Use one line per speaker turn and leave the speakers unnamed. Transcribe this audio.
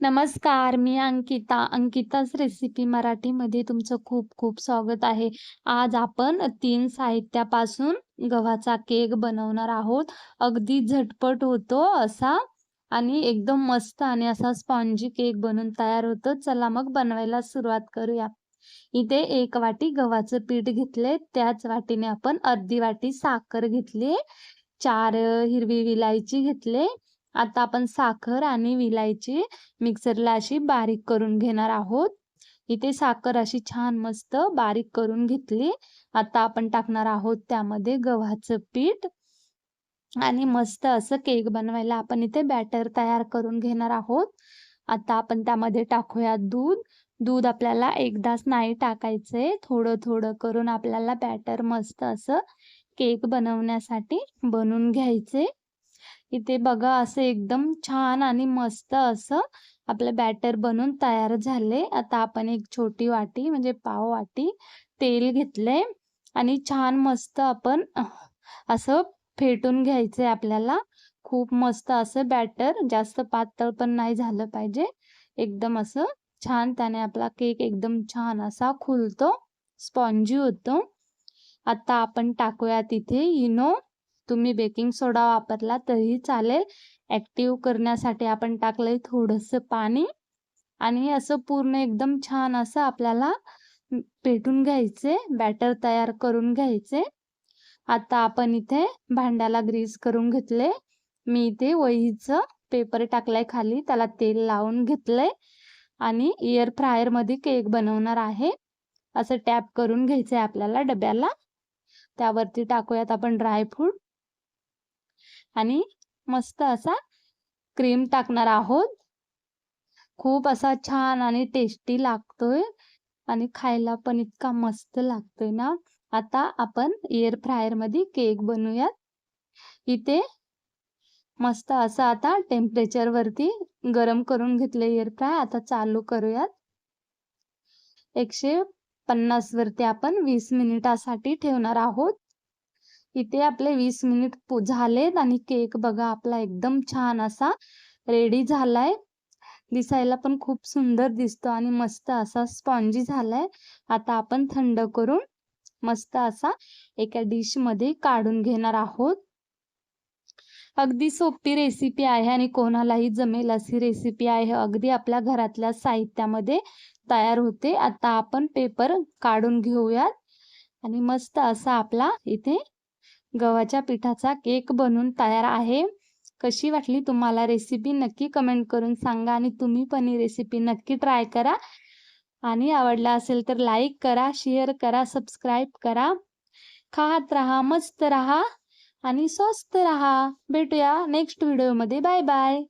नमस्कार, मी अंकिता. अंकिताच रेसिपी मराठीमध्ये तुमचं खूप खूप स्वागत आहे. आज आपण तीन साहित्यापासून गव्हाचा केक बनवणार आहोत. अगदी झटपट होतो असा आणि एकदम मस्त आणि असा स्पॉन्जी केक बनून तयार होतो. चला मग बनवायला सुरुवात करूया. इथे एक वाटी गव्हाचं पीठ घेतले. त्याच वाटीने आपण अर्धी वाटी साखर घेतली. चार हिरवी विलायची घेतले. आता आपण साखर आणि विलायची मिक्सरला अशी बारीक करून घेणार आहोत. इथे साखर अशी छान मस्त बारीक करून घेतली. आता आपण टाकणार आहोत त्यामध्ये गव्हाचं पीठ आणि मस्त असं केक बनवायला आपण इथे बॅटर तयार करून घेणार आहोत. आता आपण त्यामध्ये टाकूया दूध. दूध आपल्याला एकदाच नाही टाकायचंय. थोडं-थोडं करून आपल्याला बॅटर मस्त असं केक बनवण्यासाठी बनवून घ्यायचे. इथे बघा असं एकदम छान आणि मस्त असं आपलं बॅटर बनून तयार झाले. आता आपण एक छोटी वाटी म्हणजे पाव वाटी तेल घेतले आणि छान मस्त आपण असं फेटून घ्यायचंय आपल्याला. खूप मस्त असं बॅटर जास्त पातळ पण नाही झालं पाहिजे. एकदम असं छान त्याने आपला केक एकदम छान असा खुलतो, स्पॉन्जी होतो. आता आपण टाकूया तिथे इनो. तुम्ही बेकिंग सोडा वापरला तरीही चालेल. ॲक्टिव्ह करण्यासाठी आपण टाकलंय थोडंसं पाणी आणि असं पूर्ण एकदम छान असं आपल्याला पेटून घ्यायचे, बॅटर तयार करून घ्यायचे. आता आपण इथे भांड्याला ग्रीस करून घेतले. मी इथे वहीचं पेपर टाकलाय खाली, त्याला तेल लावून घेतलंय आणि एअर फ्रायरमध्ये केक बनवणार आहे. असं टॅप करून घ्यायचंय आपल्याला डब्याला. त्यावरती टाकूयात आपण ड्रायफ्रूट आणि मस्त असा क्रीम टाकणार आहोत. खूप असा छान आणि टेस्टी लागतोय आणि खायला पण इतका मस्त लागतोय ना. आता आपण एअर फ्रायरमध्ये केक बनवूयात. इथे मस्त असं आता टेम्परेचर वरती गरम करून घेतले एअर फ्राय. आता चालू करूयात. 150 वरती आपण वीस मिनिटासाठी ठेवणार आहोत. इथे आपले वीस मिनिट झालेत आणि केक बघा आपला एकदम छान असा रेडी झालाय. दिसायला पण खूप सुंदर दिसतो आणि मस्त असा स्पॉन्जी झालाय. आता आपण थंड करून मस्त असा एका डिशमध्ये काढून घेणार आहोत. अगदी सोपी रेसिपी आहे आणि कोणालाही जमेल अशी रेसिपी आहे. अगदी आपल्या घरातल्या साहित्यामध्ये तयार होते. आता आपण पेपर काढून घेऊयात आणि मस्त असा आपला इथे गव्हाच्या पिठाचा केक बनून तयार आहे. कशी वाटली तुम्हाला रेसिपी नक्की कमेंट करून सांगा आणि तुम्ही पण ही रेसिपी नक्की ट्राय करा आणि आवडला असेल तर लाईक करा, शेअर करा, सबस्क्राईब करा. खात राहा, मस्त राहा आणि स्वस्त राहा. भेटूया नेक्स्ट व्हिडिओमध्ये. Bye bye.